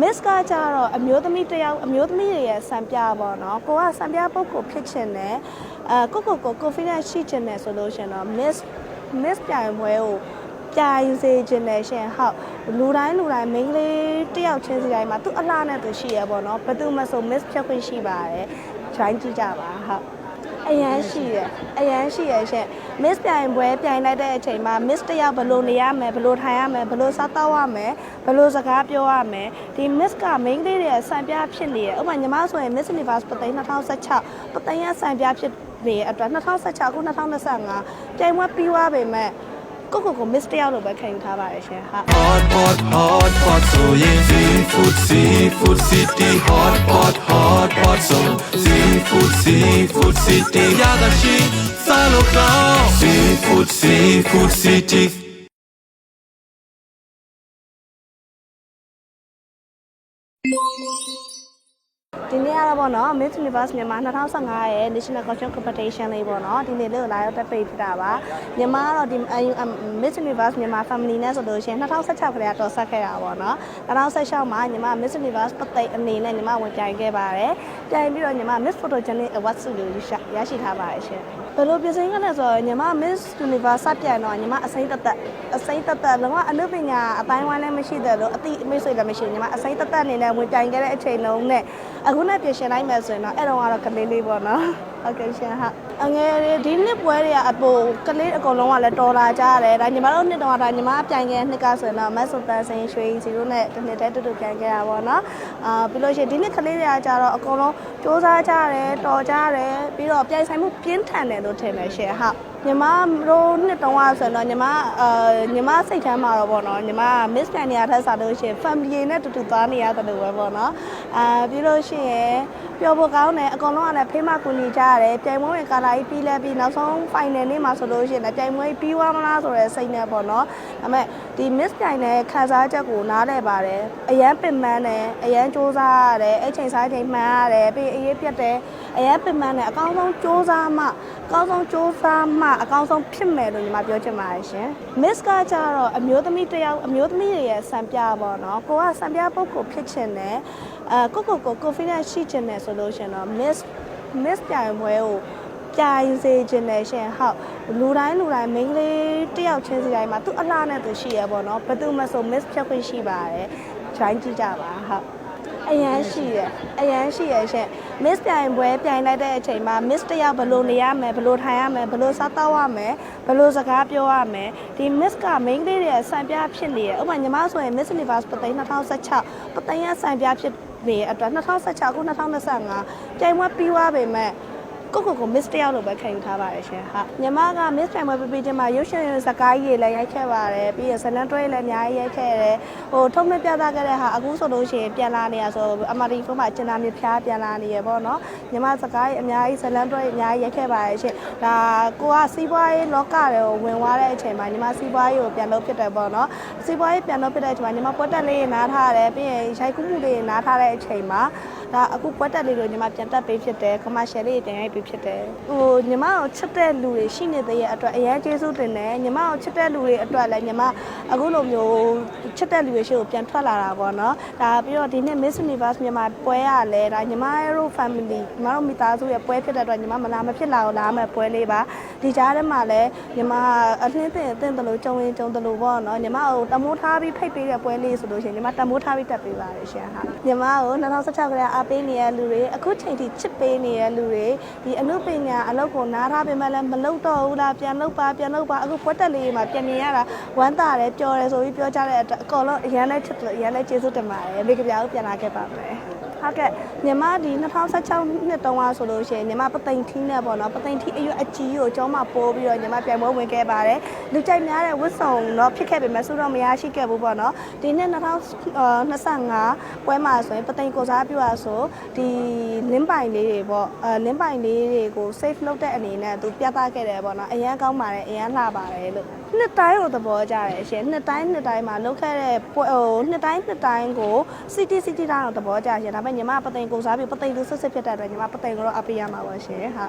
miss ကကြတော့အမျိုးသမီးတစ်ယောက်အမျိုးသမီးတွေရဲ့စံပြပေါ့နော်ကိုကစံပြပုဂ္ဂိုလ်ဖြစ်ချင်တယ်အဲကိုကိုကို confidence ရှိချင်တယ်ဆိုလို့ရှရင်တော့ miss miss ပြိုင်ပွဲကိုပြိုင်စေချင်တယ်ရှင်ဟုတ်လူတိုင်းလူတိုင်းမိန်းကလေးတစ်ယောက်ချင်းစီတိုင်းမှာသူအလားနဲ့သူရှိရပေါ့နော်ဘယ်သူမှဆို miss ဖြစ်ခွင့်ရှိပါတယ် try ကြည့်ကြပါဟုတ် အရန်ရှိရအရန်ရှိရရှင် miss ပြိုင်ပွဲပြိုင်လိုက်တဲ့အချိန်မှာ miss တယောက်ဘယ်လိုနေရမယ်ဘယ်လိုထိုင်ရမယ်ဘယ်လိုစားတော့ရမယ်ဘယ်လိုစကားပြောရမယ်ဒီ miss က main လေးတွေစံပြဖြစ်နေရဥပမာညီမဆိုရင် miss universe ပသိန်း2016ပသိန်းရစံပြဖြစ်နေရအတွက်2016အခု2025ပြိုင်ပွဲပြီးသွားပေမဲ့ ကိုကိုကို miss တယောက်လိုပဲခံယူထားပါတယ်ရှင်ဟာ Hot, hot, hot, hot, so yeah. Seafood, seafood city. Hot, hot, hot, hot, so seafood, seafood city. Yadashi, salo clown. Seafood, seafood city. you. ဒီနေ့ကတော့ပေါ့နော် Miss Universe မြန်မာ2015ရဲ့ National Costume Competition လေးပေါ့နော်ဒီနေ့လေးကိုလာရောက်တက်ပိတ်ဖြစ်တာပါမြန်မာကတော့ဒီ Miss Universe မြန်မာ Family နဲ့ဆိုလို့ရှိရင်2016ခရေတော်ဆက်ခဲ့တာပေါ့နော်2016မှာညီမ Miss Universe ပတ်သိအနေနဲ့ညီမဝင်ပြိုင်ခဲ့ပါတယ်ပြိုင်ပြီးတော့ညီမ Miss Photogenic Award ဆုလေးကိုရရှိထားပါတယ်ရှင်ဘယ်လိုပြင်ဆင်ခဲ့လဲဆိုတော့ညီမ Miss Universe စပြိုင်တော့ညီမအစိမ့်တက်တက်အစိမ့်တက်တက်လုံးဝအနုပညာအပိုင်းဝိုင်းလည်းမရှိတယ်လို့အတိအမိတ်ဆွေလည်းမရှိဘူးညီမအစိမ့်တက်တက်အနေနဲ့ဝင်ပြိုင်ခဲ့တဲ့အချိန်လုံးနဲ့အခုနဲ့ပြင်ဆင်လိုက်မယ်ဆိုရင်တော့အဲ့တော့ကတော့ကလေးလေးပေါ့နော်ဟုတ်ကဲ့ရှင်ဟာ အငယ်လေးဒီနှစ်ပွဲတွေကအပိုကလေးအကုန်လုံးကလည်းတော်လာကြရတယ်ဒါညီမတို့နှစ်တော့ဒါညီမပြိုင်ခဲ့နှစ်ကဆိုရင်တော့မတ်ဆိုတန်စင်ရွှေစီတို့နဲ့တစ်နှစ်တည်းတူတူပြိုင်ခဲ့တာပေါ့နော်အာပြီးလို့ရှိရင်ဒီနှစ်ကလေးတွေကကြတော့အကုန်လုံးစူးစမ်းကြရတယ်တော်ကြရတယ်ပြီးတော့ပြိုင်ဆိုင်မှုပြင်းထန်တယ်လို့ထင်တယ်ရှင်ဟာညီမတို့နှစ်တုန်းကဆိုရင်တော့ညီမအာညီမစိတ်ထဲမှာတော့ပေါ့နော်ညီမ miss ကန်နေရတဲ့စားလို့ရှိရင် family နဲ့တူတူသွားနေရတယ်လို့ပဲပေါ့နော်အာပြီးလို့ရှိရင်ပျော်ဖို့ကောင်းတယ်အကုန်လုံးကလည်းဖေးမကူညီကြရတယ်ပြိုင်ပွဲဝင်ကာလာကြီးပြီးလဲပြီးနောက်ဆုံး final နေ့မှာဆိုလို့ရှိရင်လည်းပြိုင်ပွဲပြီးသွားမလားဆိုတဲ့စိတ်နဲ့ပေါ့နော်ဒါပေမဲ့ဒီ miss ပြိုင်တဲ့ခံစားချက်ကိုနားလည်ပါတယ်အရန်ပင်ပန်းတယ်အရန်စူးစမ်းရတယ်အဲ့ချိန်စားချိန်မှန်ရတယ်ပြီးအေးပြတ်တယ်အရန်ပင်ပန်းတယ်အကောင်းဆုံးစူးစမ်းမှအကောင်းဆုံးစူးစမ်းမှအကောင်းဆုံးဖြစ်မယ်လို့ညီမပြောချင်ပါတယ်ရှင် miss ကကြတော့အမျိုးသမီးတစ်ယောက်အမျိုးသမီးတွေရဲ့စံပြပေါ့နော်ကိုကစံပြပုဂ္ဂိုလ်ဖြစ်ချင်တယ်အဲကိုကိုကို confidence ရှိချင်တယ်ဆိုလို့ရှင်တော့ miss miss ပြိုင်ပွဲကို ပြိုင်စေချင်တယ်ရှင်ဟုတ်လူတိုင်းလူတိုင်းမိန်းကလေးတစ်ယောက်ချင်းစီတိုင်းမှာသူအလားနဲ့သူရှိရပေါ့နော်ဘယ်သူမှဆို miss ဖြစ်ခွင့်ရှိပါတယ် try ကြည့်ကြပါဟုတ်အရန်ရှိရအရန်ရှိရရှင် miss ပြိုင်ပွဲပြိုင်လိုက်တဲ့အချိန်မှာ miss တယောက်ဘယ်လိုနေရမယ်ဘယ်လိုထိုင်ရမယ်ဘယ်လိုစားတော့ရမယ်ဘယ်လိုစကားပြောရမယ်ဒီ miss က main လေးတွေစံပြဖြစ်နေရဥပမာညီမဆိုရင် miss universe ပသိန်း2016ပသိန်းရစံပြဖြစ်နေရအတွက်2016အခု2025ပြိုင်ပွဲပြီးသွားပေမဲ့ ကိုကိုကို miss တယောက်လိုပဲခံယူထားပါတယ်ရှင်ဟာညီမက miss ပြိုင်ပွဲပြပြီးချင်းမှာရုပ်ရှင်စကားကြီးတွေလည်းရိုက်ခဲ့ပါတယ်ပြီးရဇလန်တွဲလည်းအများကြီးရိုက်ခဲ့တယ်ဟိုထုံးမဲ့ပြသခဲ့တဲ့ဟာအခုဆိုလို့ရှိရင်ပြန်လာနေရဆိုအမတီဖုန်းမှာကျင်နာမြဖျားပြန်လာနေရပေါ့နော်ညီမစကားကြီးအများကြီးဇလန်တွဲအများကြီးရိုက်ခဲ့ပါတယ်ရှင်ဒါကိုကစီးပွားရေးလောကတွေကိုဝင်သွားတဲ့အချိန်မှာညီမစီးပွားရေးကိုပြန်လုပ်ဖြစ်တယ်ပေါ့နော်စီးပွားရေးပြန်လုပ်ဖြစ်တဲ့အချိန်မှာညီမပွက်တက်လေးနားထားရတယ်ပြီးရင်ရိုက်ကူးမှုလေးနားထားတဲ့အချိန်မှာ ဒါအခုပွက်တက်လေးကိုညီမပြန်တက်ပေးဖြစ်တယ် commercial လေးပြန်ရိုက်ပေးဖြစ်တယ်ဟိုညီမကိုချစ်တဲ့လူတွေရှိနေတဲ့ရဲ့အတွက်အရန်ကျေးဇူးတင်တယ်ညီမကိုချစ်တဲ့လူတွေအတွက်လည်းညီမအခုလိုမျိုးချစ်တဲ့လူတွေရှိကိုပြန်ထွက်လာတာပေါ့နော်ဒါပြီးတော့ဒီနေ့ Miss Universe မြန်မာပွဲရလဲဒါညီမတို့ family ညီမတို့မိသားစုရဲ့ပွဲဖြစ်တဲ့အတွက်ညီမမလာမဖြစ်လာအောင်လာမယ်ပွဲလေးပါဒီကြားထဲမှာလည်းညီမအသင်းတင်အသင်းတလို့ကြုံရင်ကြုံတလို့ပေါ့နော်ညီမကိုတမိုးထားပြီးဖိတ်ပေးတဲ့ပွဲလေးဆိုလို့ရှိရင်ညီမတမိုးထားပြီးတက်ပေးပါတယ်ရှင်ဟာညီမကို2016ကလေးအားပေးနေတဲ့လူတွေအခုချိန်ထိချစ်ပေးနေတဲ့လူတွေဒီအနုပညာအလုပ်ကိုနားထားပေမဲ့လည်းမလုပ်တော့ဘူးလားပြန်လုပ်ပါပြန်လုပ်ပါအခုပွဲတက်လေးမှာပြန်မြင်ရတာဝမ်းသာတယ်ပျော်တယ်ဆိုပြီးပြောကြတဲ့အတွက်အကောလုံးအရန်လည်းချစ်တယ်အရန်လည်းကျေးဇူးတင်ပါတယ်မိကပြားကိုပြန်လာခဲ့ပါမယ် ဟုတ်ကဲ့ညီမဒီ2016နှစ်တုန်းကဆိုလို့ရှိရင်ညီမပသိမ်ထီးနဲ့ပေါ့နော်ပသိမ်ထီးအရွက်အကြီးကိုကျောင်းမှာပိုးပြီးတော့ညီမပြိုင်ပွဲဝင်ခဲ့ပါတယ်လူကြိုက်များတဲ့ဝတ်စုံတော့ဖြစ်ခဲ့ပေမဲ့စုတော့မရရှိခဲ့ဘူးပေါ့နော်ဒီနှစ်2025ပွဲမှာဆိုရင်ပသိမ်ကိုစားပြရဆိုဒီလင်းပိုင်လေးတွေပေါ့အဲလင်းပိုင်လေးတွေကို safe လုပ်တဲ့အနေနဲ့သူပြသခဲ့တယ်ပေါ့နော်အရန်ကောင်းပါတယ်အရန်လှပါတယ်လို့နှစ်တိုင်းကိုသဘောကျတယ်ရှင်နှစ်တိုင်းနှစ်တိုင်းမှာလုပ်ခဲ့တဲ့ပွဲဟိုနှစ်တိုင်းနှစ်တိုင်းကို city city တိုင်းကိုသဘောကျရှင်ဒါပေမဲ့ညီမပသိမ်ကိုစားပြီးပသိမ်လူစစ်စစ်ဖြစ်တဲ့အတွက်ညီမပသိမ်ကိုတော့အပေးရမှာပါရှင်ဟာ